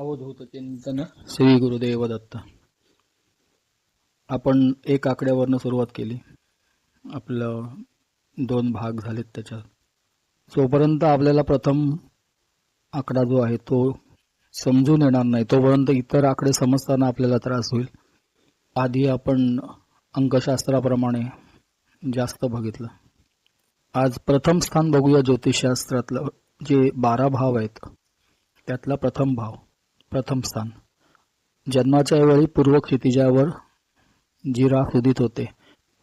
अवधूत चिंतन श्री गुरुदेव दत्त आपण एक आकड्यावरनं सुरुवात केली. आपलं दोन भाग झालेत त्याच्यात. जोपर्यंत आपल्याला प्रथम आकडा जो आहे तो समजून येणार नाही तोपर्यंत इतर आकडे समजताना आपल्याला त्रास होईल. आधी आपण अंकशास्त्राप्रमाणे जास्त बघितलं. आज प्रथम स्थान बघूया ज्योतिषशास्त्रातलं जे बारा भाव आहेत त्यातला प्रथम भाव. प्रथम स्थान. जन्माच्या वेळी पूर्व क्षितिजावर जी उदित होते.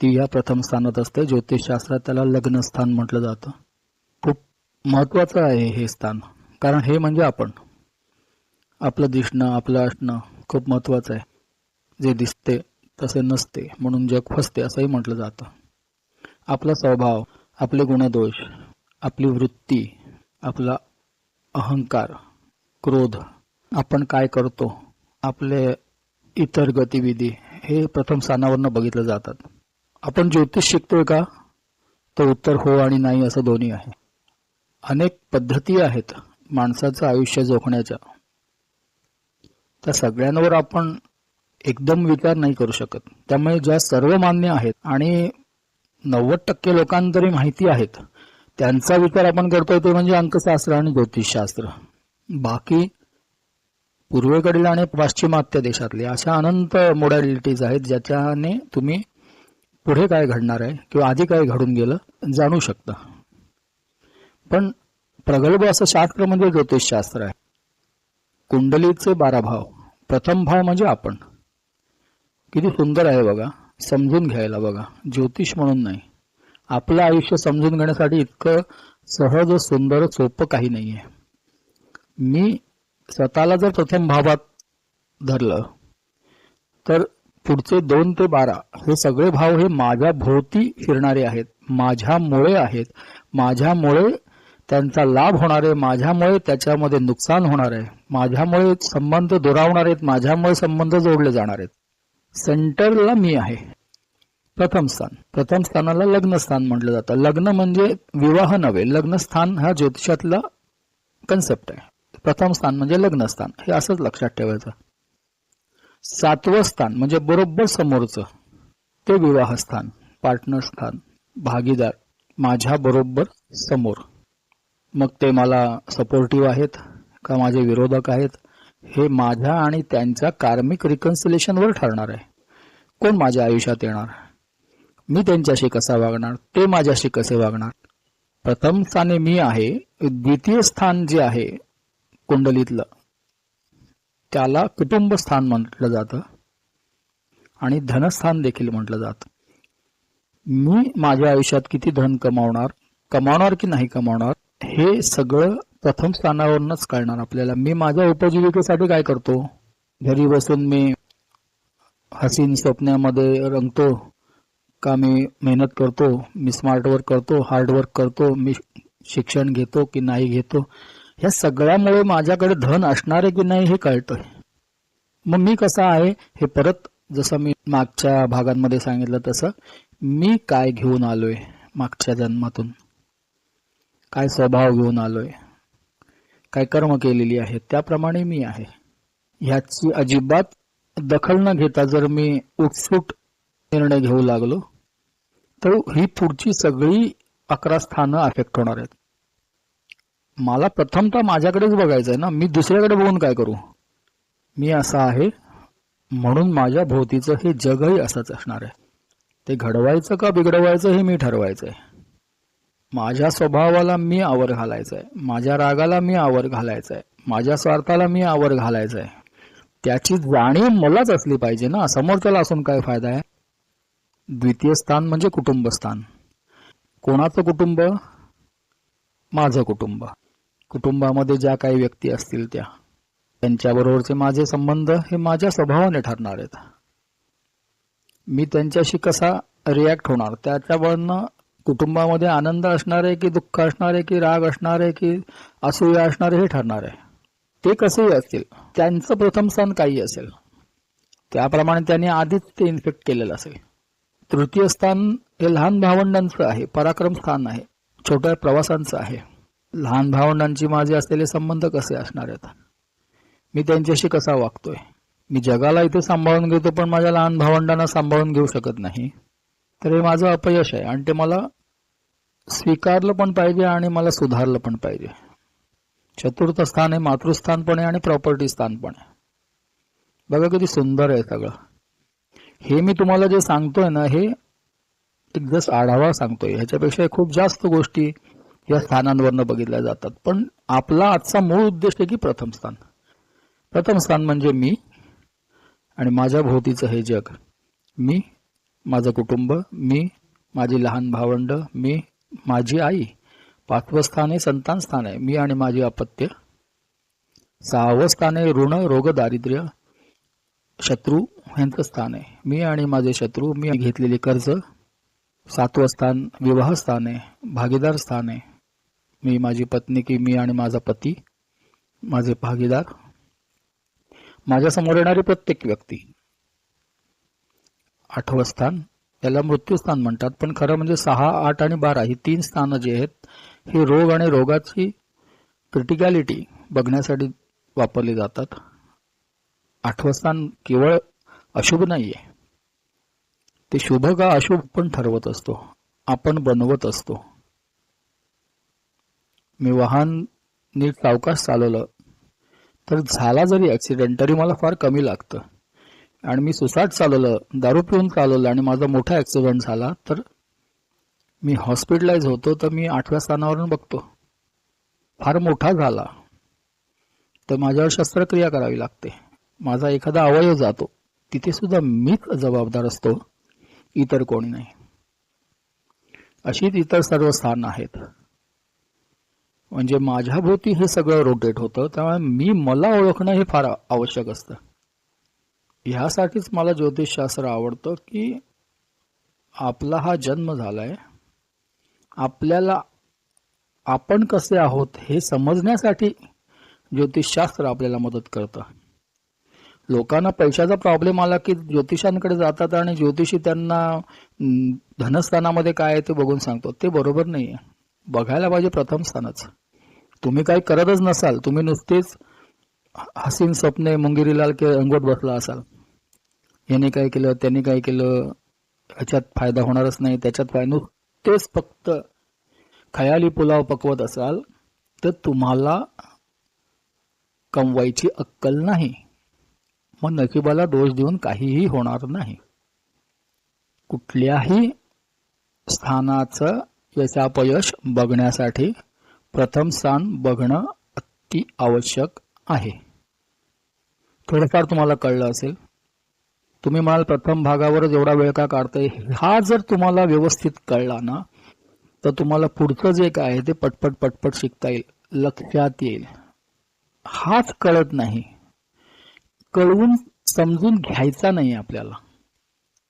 ती या प्रथम स्थानात असते. ज्योतिषशास्त्रात त्याला लग्न स्थान म्हटलं जातं. खूप महत्वाचं आहे हे स्थान. कारण हे म्हणजे आपण. आपलं दिसणं आपलं असणं खूप महत्वाचं आहे. जे दिसते तसे नसते म्हणून जग फसते असंही म्हटलं जातं. आपला स्वभाव आपले गुणदोष आपली वृत्ती आपला अहंकार क्रोध आपण काय करतो? आपले इतर गतिविधी हे प्रथम स्थानावरनं बघितलं जातात. आपण ज्योतिष शिकतोय का? तर उत्तर हो आणि नाही असं दोन्ही आहे. अनेक पद्धती आहेत माणसाचं आयुष्य जोखण्याच्या त्या सगळ्यांवर आपण एकदम विचार नाही करू शकत. त्यामुळे ज्या सर्व मान्य आहेत आणि नव्वद टक्के लोकांना तरी माहिती आहेत त्यांचा विचार आपण करतोय ते म्हणजे अंकशास्त्र आणि ज्योतिषशास्त्र. बाकी पूर्वेकडील आणि पाश्चिमात्य देशातले अशा अनंत मोडॅलिटीज आहेत ज्याच्याने तुम्ही पुढे काय घडणार आहे किंवा आधी काय घडून गेलं जाणू शकता. पण प्रगल्भ असं शास्त्र म्हणजे ज्योतिषशास्त्र आहे. कुंडलीचे बारा भाव. प्रथम भाव म्हणजे आपण. किती सुंदर आहे बघा. समजून घ्यायला बघा. ज्योतिष म्हणून नाही. आपलं आयुष्य समजून घेण्यासाठी इतकं सहज सुंदर सोपं काही नाही आहे मी स्वतःला जर प्रथम भावात धरलं तर पुढचे दोन ते बारा हे सगळे भाव हे माझ्या भोवती फिरणारे आहेत माझ्यामुळे आहेत. माझ्यामुळे त्यांचा लाभ होणार आहे माझ्यामुळे त्याच्यामध्ये नुकसान होणार आहे. माझ्यामुळे संबंध दुरावणार आहेत माझ्यामुळे संबंध जोडले जाणार आहेत. सेंटरला मी आहे. प्रथम स्थान. प्रथम स्थानाला लग्न स्थान म्हटलं जातं. लग्न म्हणजे विवाह नव्हे लग्न स्थान हा ज्योतिषातला कन्सेप्ट आहे. प्रथम स्थान म्हणजे लग्न स्थान. हे असंच लक्षात ठेवायचं. सातवं स्थान म्हणजे बरोबर समोरचं. ते विवाह स्थान पार्टनर स्थान भागीदार माझ्या बरोबर समोर. मग ते मला सपोर्टिव्ह आहेत का माझे विरोधक आहेत? हे माझ्या आणि त्यांच्या कार्मिक रिकन्सिलेशनवर ठरणार आहे. कोण माझ्या आयुष्यात येणार? मी त्यांच्याशी कसा वागणार? ते माझ्याशी कसे वागणार? प्रथम स्थानी मी आहे. द्वितीय स्थान जे आहे कुंडलीतलं. त्याला कुटुंब स्थान म्हटलं जातं आणि धनस्थान देखील म्हटलं जातं. मी माझ्या आयुष्यात किती धन कमावणार कमावणार की नाही कमावणार हे सगळं प्रथम स्थानावरूनच कळणार आपल्याला. मी माझ्या उपजीविकेसाठी काय करतो? घरी बसून मी हसीन स्वप्नामध्ये रंगतो का मी मेहनत करतो मी स्मार्ट वर्क करतो हार्ड वर्क करतो मी शिक्षण घेतो की नाही घेतो? ह्या सगळ्यामुळे माझ्याकडे धन असणार आहे की नाही हे कळतंय. मग मी कसा आहे हे परत जसं मी मागच्या भागांमध्ये सांगितलं तसं मी काय घेऊन आलोय मागच्या जन्मातून? काय स्वभाव घेऊन आलोय? काय कर्म केलेली आहे त्याप्रमाणे मी आहे. ह्याची अजिबात दखल न घेता जर मी उत्सुक निर्णय घेऊ लागलो तर ही पुढची सगळी अकरा स्थानं अफेक्ट होणार आहेत. मला प्रथमतः माझ्याकडेच बघायचं आहे ना. मी दुसऱ्याकडे बघून काय करू? मी असा आहे म्हणून माझ्या भोवतीचं हे जगही असंच असणार आहे. ते घडवायचं का बिघडवायचं हे मी ठरवायचं आहे माझ्या स्वभावाला मी आवर घालायचं आहे माझ्या रागाला मी आवर घालायचं आहे माझ्या स्वार्थाला मी आवर घालायचं आहे त्याची जाणीव मलाच असली पाहिजे ना. समोरच्याला असून काय फायदा आहे? द्वितीय स्थान म्हणजे कुटुंब स्थान कोणाचं कुटुंब? माझं कुटुंब. कुटुंबामध्ये ज्या काही व्यक्ती असतील त्या त्यांच्याबरोबरचे माझे संबंध हे माझ्या स्वभावाने ठरणार आहेत. मी त्यांच्याशी कसा रिॲक्ट होणार? त्याच्यावरनं कुटुंबामध्ये आनंद असणार आहे की दुःख असणार आहे की राग असणार आहे की असूया असणार आहे हे ठरणार आहे. ते कसेही असतील त्यांचं प्रथम स्थान काही असेल त्याप्रमाणे त्यांनी आधीच ते इन्फेक्ट केलेलं असेल. तृतीय स्थान हे लहान भावंडांचं आहे पराक्रम स्थान आहे छोट्या प्रवासांचं आहे. लहान भावंडांची माझे असलेले संबंध कसे असणार आहेत? मी त्यांच्याशी कसा वागतोय? मी जगाला इथे सांभाळून घेतो पण माझ्या लहान भावंडांना सांभाळून घेऊ शकत नाही. तर हे माझं अपयश आहे आणि ते मला स्वीकारलं पण पाहिजे आणि मला सुधारलं पण पाहिजे. चतुर्थ स्थान आहे मातृस्थान पण आहे आणि प्रॉपर्टी स्थान पण आहे. बघा किती सुंदर आहे सगळं. हे मी तुम्हाला जे सांगतोय ना हे एक जस्ट आढावा सांगतोय. ह्याच्यापेक्षा खूप जास्त गोष्टी या स्थानांवरनं बघितल्या जातात. पण आपला आजचा मूळ उद्देश आहे की प्रथम स्थान. प्रथम स्थान म्हणजे मी आणि माझ्या भोवतीचं हे जग. मी माझं कुटुंब मी माझी लहान भावंड मी माझी आई. पाचवं स्थान आहे संतान स्थान आहे. मी आणि माझी अपत्य. सहावं स्थान आहे ऋण रोग दारिद्र्य. शत्रू यांचं स्थान आहे. मी आणि माझे शत्रू मी घेतलेली कर्ज. सातवं स्थान विवाह स्थान आहे. भागीदार स्थान आहे. मी माझी पत्नी की मी आणि माझा पती माझे भागीदार माझ्यासमोर येणारी प्रत्येक व्यक्ती. आठवं स्थान याला मृत्यूस्थान म्हणतात पण खरं म्हणजे सहा आठ आणि बारा ही तीन स्थानं जी आहेत ही रोग आणि रोगाची क्रिटिकॅलिटी बघण्यासाठी वापरली जातात. आठवं स्थान केवळ अशुभ नाहीये. ते शुभ का अशुभ पण ठरवत असतो. आपण बनवत असतो. मी वाहन नीट सावकाश चालवलं तर झाला जरी ऍक्सिडेंट तरी मला फार कमी लागतं. आणि मी सुसाट चालवलं दारू पिऊन चालवलं आणि माझा मोठा ॲक्सिडेंट झाला तर मी हॉस्पिटलाइज होतो तर मी आठव्या स्थानावरून बघतो. फार मोठा झाला. तर माझ्यावर शस्त्रक्रिया करावी लागते. माझा एखादा अवयव जातो. तिथे सुद्धा मीच जबाबदार असतो. इतर कोणी नाही. अशीच इतर सर्व स्थान आहेत. म्हणजे माझ्याभोवती हे सगळं रोटेट होतं त्यामुळे मी मला ओळखणं हे फार आवश्यक असतं. ह्यासाठीच मला ज्योतिषशास्त्र आवडतं की आपला हा जन्म झालाय आपल्याला आपण कसे आहोत हे समजण्यासाठी ज्योतिषशास्त्र आपल्याला मदत करतं. लोकांना पैशाचा प्रॉब्लेम आला की ज्योतिषांकडे जातात आणि ज्योतिषी त्यांना धनस्थानामध्ये काय आहे ते बघून सांगतो ते बरोबर नाहीये. बघायला पाहिजे प्रथम स्थानच तुम्ही काही करतच नसाल तुम्ही नुसतेच हसीन स्वप्ने मुंगिरीलाल के अंगोट बसला असाल. याने काय केलं त्यांनी काय केलं ह्याच्यात फायदा होणारच नाही त्याच्यात फायदा नुसतेच फक्त खयाली पुलाव पकवत असाल तर तुम्हाला कमवायची अक्कल नाही. मग नशिबाला दोष देऊन काहीही होणार नाही. कुठल्याही स्थानाचं अपयश बघण्यासाठी प्रथम स्थान बघणं अति आवश्यक आहे. थोडंफार तुम्हाला कळलं असेल. तुम्ही म्हणाल प्रथम भागावरच एवढा वेळ का काढतोय हा जर तुम्हाला व्यवस्थित कळला ना तर तुम्हाला पुढचं जे काय आहे ते पटपट पटपट शिकता येईल. लक्षात येईल. हाच कळत नाही. कळवून समजून घ्यायचा नाही आपल्याला.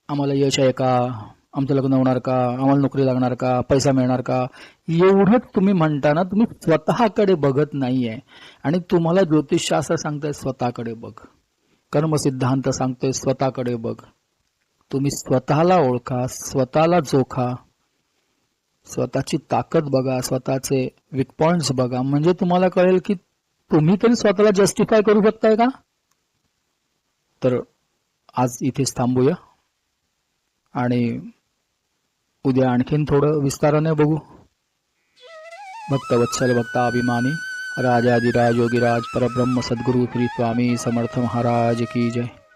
आम्हाला यश आहे का? आमचं लग्न होणार का? आम्हाला नोकरी लागणार का? पैसा मिळणार का? एवढंच तुम्ही म्हणताना तुम्ही स्वतःकडे बघत नाहीये. आणि तुम्हाला ज्योतिषशास्त्र सांगताय स्वतःकडे बघ. कर्मसिद्धांत सांगतोय स्वतःकडे बघ. तुम्ही स्वतःला ओळखा स्वतःला जोखा. स्वतःची ताकद बघा स्वतःचे वीक पॉइंट्स बघा. म्हणजे तुम्हाला कळेल की तुम्ही तरी स्वतःला जस्टिफाय करू शकताय का? तर आज इथेच थांबूया. आणि उद्या आणखीन थोडं विस्ताराने बघू. भक्त वत्सल भक्ता अभिमानी राजाधिराज योगीराज परब्रह्म सद्गुरु श्री स्वामी समर्थ महाराज की जय.